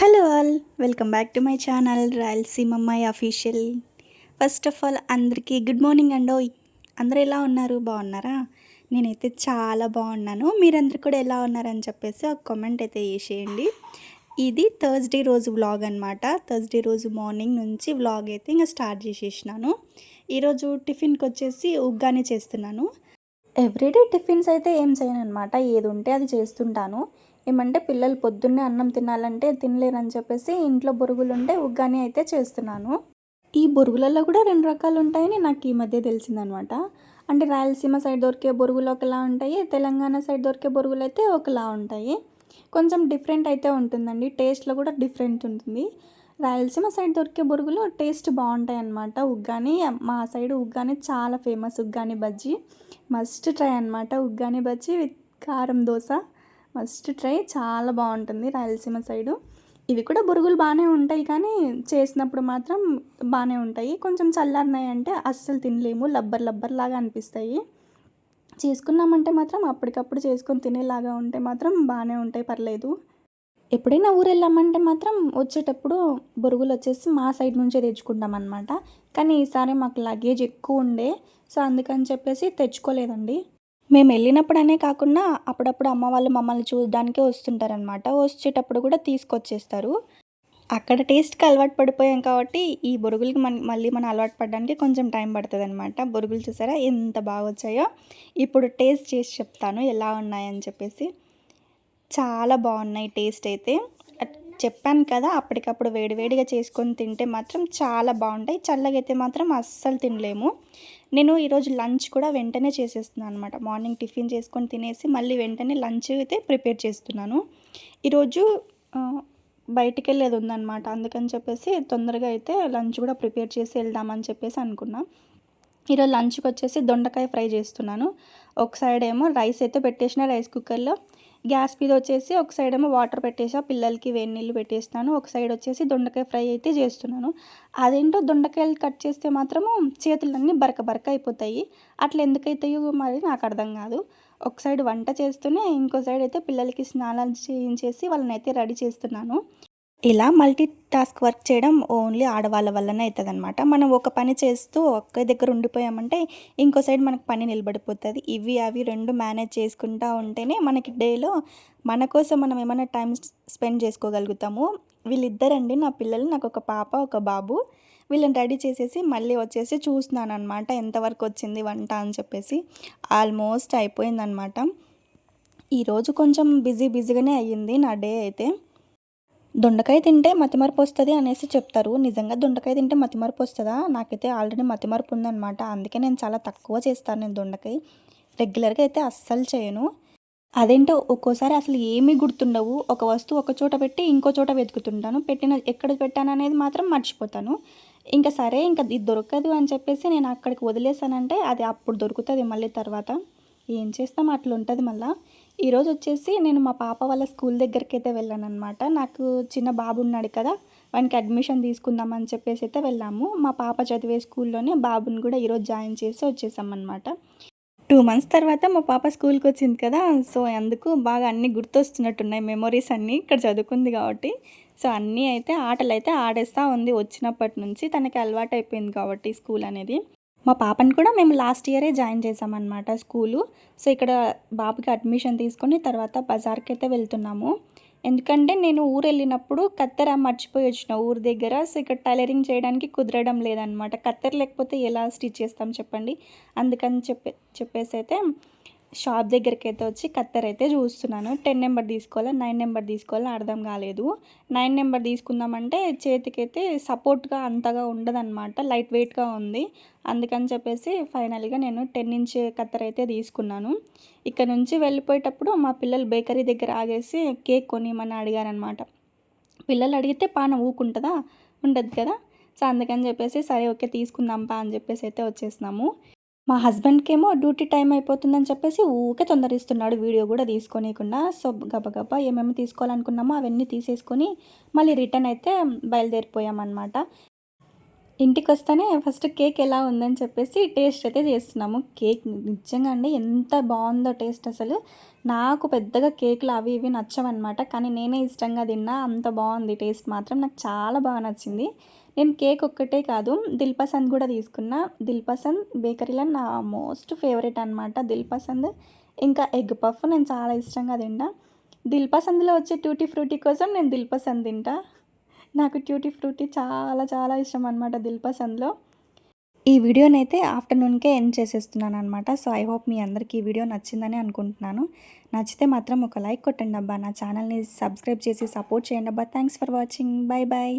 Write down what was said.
Hello all welcome back to my channel Rayalaseema అమ్మాయి official. First of all అందరికీ good morning అండోయ్ అందరూ ఎలా ఉన్నారు? బాగున్నారా? నేనైతే చాలా బాగున్నాను. మీరందరూ కూడా ఎలా ఉన్నారని చెప్పేసి ఒక కామెంట్ అయితే వేసేయండి ఇది థర్స్డే రోజు వ్లాగ్ అనమాట థర్స్డే రోజు మార్నింగ్ నుంచి వ్లాగ్ అయితే ఇంకా స్టార్ట్ చేసేసినాను. ఈరోజు టిఫిన్కి వచ్చేసి ఉగ్గానే చేస్తున్నాను. ఎవ్రీడే టిఫిన్స్ అయితే ఏం చేయను అనమాట ఏది ఉంటే అది చేస్తుంటాను. ఏమంటే పిల్లలు పొద్దున్నే అన్నం తినాలంటే తినలేరని చెప్పేసి ఇంట్లో బొరుగులు ఉంటే ఉగ్గాని అయితే చేస్తున్నాను. ఈ బొరుగులలో కూడా రెండు రకాలు ఉంటాయని నాకు ఈ మధ్య తెలిసిందనమాట. అంటే రాయలసీమ సైడ్ దొరికే బొరుగులు ఒకలా ఉంటాయి తెలంగాణ సైడ్ దొరికే బొరుగులు అయితే ఒకలా ఉంటాయి. కొంచెం డిఫరెంట్ అయితే ఉంటుందండి టేస్ట్లో కూడా డిఫరెంట్ ఉంటుంది. రాయలసీమ సైడ్ దొరికే బొరుగులు టేస్ట్ బాగుంటాయి అన్నమాట ఉగ్గాని మా సైడ్ ఉగ్గాని చాలా famous uggani bajji. Must try అనమాట ఉగ్గాని బజ్జీ విత్ కారం దోశ. First try. చాలా బాగుంటుంది రాయలసీమ సైడు. ఇవి కూడా బురుగులు బాగానే ఉంటాయి కానీ చేసినప్పుడు మాత్రం బాగానే ఉంటాయి. కొంచెం చల్లారినాయి అంటే అస్సలు తినలేము. లబ్బర్ లబ్బర్ లాగా అనిపిస్తాయి. చేసుకున్నామంటే మాత్రం అప్పటికప్పుడు చేసుకొని తినేలాగా ఉంటే మాత్రం బాగానే ఉంటాయి. పర్లేదు. ఎప్పుడైనా ఊరు వెళ్ళామంటే మాత్రం వచ్చేటప్పుడు బొరుగులు వచ్చేసి మా సైడ్ నుంచే తెచ్చుకుంటాం అనమాట కానీ ఈసారి మాకు లగేజ్ ఎక్కువ ఉండే. సో అందుకని చెప్పేసి తెచ్చుకోలేదండి. మేము వెళ్ళినప్పుడనే కాకుండా అప్పుడప్పుడు అమ్మ వాళ్ళు మమ్మల్ని చూడడానికే వస్తుంటారనమాట వచ్చేటప్పుడు కూడా తీసుకొచ్చేస్తారు. అక్కడ టేస్ట్కి అలవాటు పడిపోయాం కాబట్టి ఈ బొరుగులకి మన మళ్ళీ మనం అలవాటు పడడానికి కొంచెం టైం పడుతుంది అనమాట బొరుగులు చూసారా? ఎంత బాగా వచ్చాయో. ఇప్పుడు టేస్ట్ చేసి చెప్తాను ఎలా ఉన్నాయని చెప్పేసి. చాలా బాగున్నాయి టేస్ట్ అయితే. చెప్పాను కదా అప్పటికప్పుడు వేడివేడిగా చేసుకొని తింటే మాత్రం చాలా బాగుంటాయి. చల్లగా అయితే మాత్రం అస్సలు తినలేము. నేను ఈరోజు లంచ్ కూడా వెంటనే చేసేస్తున్నాను అనమాట మార్నింగ్ టిఫిన్ చేసుకొని తినేసి మళ్ళీ వెంటనే లంచ్ అయితే ప్రిపేర్ చేస్తున్నాను. ఈరోజు బయటికి వెళ్ళేది ఉందన్నమాట. అందుకని చెప్పేసి తొందరగా అయితే లంచ్ కూడా ప్రిపేర్ చేసి వెళ్దామని చెప్పేసి అనుకున్నా. ఈరోజు లంచ్కి వచ్చేసి దొండకాయ ఫ్రై చేస్తున్నాను. ఒక సైడ్ ఏమో రైస్ అయితే పెట్టేసిన రైస్ కుక్కర్లో. గ్యాస్ మీద వచ్చేసి ఒక సైడ్ ఏమో వాటర్ పెట్టేసా పిల్లలకి వేడి నీళ్ళు పెట్టేస్తాను. ఒక సైడ్ వచ్చేసి దొండకాయ ఫ్రై అయితే చేస్తున్నాను. అదేంటో దొండకాయలు కట్ చేస్తే మాత్రము చేతులన్నీ బరక బరక అయిపోతాయి. అట్లా ఎందుకైతాయో మరి నాకు అర్థం కాదు. ఒక సైడ్ వంట చేస్తూనే ఇంకో సైడ్ అయితే పిల్లలకి స్నానాలు చేయించేసి వాళ్ళని అయితే రెడీ చేస్తున్నాను. ఇలా మల్టీ టాస్క్ వర్క్ చేయడం ఓన్లీ ఆడవాళ్ళ వల్లనే అవుతుంది అనమాట మనం ఒక పని చేస్తూ ఒక్క దగ్గర ఉండిపోయామంటే ఇంకో సైడ్ మనకు పని నిలబడిపోతుంది. ఇవి అవి రెండు మేనేజ్ చేసుకుంటూ ఉంటేనే మనకి డేలో మన కోసం మనం ఏమైనా టైం స్పెండ్ చేసుకోగలుగుతాము. వీళ్ళిద్దరండి నా పిల్లలు నాకు ఒక పాప ఒక బాబు. వీళ్ళని రెడీ చేసేసి మళ్ళీ వచ్చేసి చూస్తున్నాను అనమాట ఎంతవరకు వచ్చింది వంట అని చెప్పేసి. ఆల్మోస్ట్ అయిపోయిందనమాట ఈరోజు కొంచెం బిజీ బిజీగానే అయ్యింది నా డే అయితే. దొండకాయ తింటే మతిమరుపు వస్తుంది అనేసి చెప్తారు. నిజంగా దొండకాయ తింటే మతిమరుపు వస్తుందా నాకైతే ఆల్రెడీ మతిమరుపు ఉందనమాట అందుకే నేను చాలా తక్కువ చేస్తాను నేను దొండకాయ. రెగ్యులర్గా అయితే అస్సలు చేయను. అదేంటో ఒక్కోసారి అసలు ఏమీ గుర్తుండవు. ఒక వస్తువు ఒక చోట పెట్టి ఇంకో చోట వెతుకుతుంటాను. పెట్టిన ఎక్కడ పెట్టాను అనేది మాత్రం మర్చిపోతాను. ఇంకా సరే ఇంకా ఇది దొరకదు అని చెప్పేసి నేను అక్కడికి వదిలేసానంటే అది అప్పుడు దొరుకుతుంది మళ్ళీ తర్వాత. ఏం చేస్తాం? అట్లా ఉంటుంది మళ్ళీ. ఈరోజు వచ్చేసి నేను మా పాప వాళ్ళ స్కూల్ దగ్గరికి అయితే వెళ్ళాను అనమాట నాకు చిన్న బాబు ఉన్నాడు కదా వానికి అడ్మిషన్ తీసుకుందామని చెప్పేసి అయితే వెళ్ళాము. మా పాప చదివే స్కూల్లోనే బాబుని కూడా ఈరోజు జాయిన్ చేసి వచ్చేసామన్నమాట. టూ మంత్స్ తర్వాత మా పాప స్కూల్కి వచ్చింది కదా సో అందుకు బాగా అన్నీ గుర్తొస్తున్నట్టున్నాయి మెమొరీస్ అన్నీ ఇక్కడ చదువుకుంది కాబట్టి. సో అన్నీ అయితే ఆటలు అయితే ఆడేస్తూ ఉంది వచ్చినప్పటి నుంచి తనకి అలవాటు అయిపోయింది కాబట్టి స్కూల్ అనేది. మా పాపని కూడా మేము లాస్ట్ ఇయరే జాయిన్ చేసామన్నమాట స్కూలు. సో ఇక్కడ బాబుకి అడ్మిషన్ తీసుకొని తర్వాత బజార్కి అయితే వెళ్తున్నాము. ఎందుకంటే నేను ఊరు వెళ్ళినప్పుడు కత్తెర మర్చిపోయి వచ్చిన ఊరు దగ్గర. సో ఇక్కడ టైలరింగ్ చేయడానికి కుదరడం లేదనమాట కత్తెర లేకపోతే ఎలా స్టిచ్ చేస్తాం చెప్పండి. అందుకని చెప్పే చెప్పేసి అయితే షాప్ దగ్గరికి అయితే వచ్చి కత్తెర అయితే చూస్తున్నాను. టెన్ నెంబర్ తీసుకోవాలా నైన్ నెంబర్ తీసుకోవాలా అర్థం కాలేదు. నైన్ నెంబర్ తీసుకుందామంటే చేతికైతే సపోర్ట్గా అంతగా ఉండదన్నమాట లైట్ వెయిట్గా ఉంది. అందుకని చెప్పేసి ఫైనల్గా నేను టెన్ ఇంచ్ కత్తెర అయితే తీసుకున్నాను. ఇక్కడ నుంచి వెళ్ళిపోయేటప్పుడు మా పిల్లలు బేకరీ దగ్గర ఆగేసి కేక్ కొనిమని అడిగారనమాట పిల్లలు అడిగితే పాన ఊకుంటుందా? ఉండదు కదా? సో అందుకని చెప్పేసి సరే ఓకే తీసుకుందాంపా అని చెప్పేసి అయితే వచ్చేసినాము. మా హస్బెండ్కేమో డ్యూటీ టైం అయిపోతుందని చెప్పేసి ఊకే తొందరిస్తున్నాడు వీడియో కూడా తీసుకోనియకుండా. సో గబగబా ఏమేమి తీసుకోవాలనుకున్నామో అవన్నీ తీసేసుకొని మళ్ళీ రిటర్న్ అయితే బయలుదేరిపోయామన్నమాట. ఇంటికి వస్తేనే ఫస్ట్ కేక్ ఎలా ఉందని చెప్పేసి టేస్ట్ అయితే చేస్తున్నాము. కేక్ నిజంగా అండి ఎంత బాగుందో టేస్ట్ అసలు. నాకు పెద్దగా కేకులు అవి ఇవి నచ్చవన్నమాట. కానీ నేనే ఇష్టంగా తిన్నా అంత బాగుంది టేస్ట్ మాత్రం. నాకు చాలా బాగా నచ్చింది. నేను కేక్ ఒక్కటే కాదు దిల్ పసంద్ కూడా తీసుకున్నా. దిల్ పసంద్ బేకరీలో నా మోస్ట్ ఫేవరెట్ అనమాట దిల్ పసంద్ ఇంకా ఎగ్ పఫ్ నేను చాలా ఇష్టంగా తింటా. దిల్ పసంద్లో వచ్చే ట్యూటీ ఫ్రూటీ కోసం నేను దిల్ పసంద్ తింటా. నాకు ట్యూటీ ఫ్రూటీ చాలా చాలా ఇష్టం అనమాట దిల్ పసంద్లో ఈ వీడియోనైతే ఆఫ్టర్నూన్కే ఎండ్ చేసేస్తున్నాను అనమాట సో ఐ హోప్ మీ అందరికీ ఈ వీడియో నచ్చిందని అనుకుంటున్నాను. నచ్చితే మాత్రం ఒక లైక్ కొట్టండి అబ్బా. నా ఛానల్ని సబ్స్క్రైబ్ చేసి సపోర్ట్ చేయండి అబ్బా. Thanks for watching. Bye bye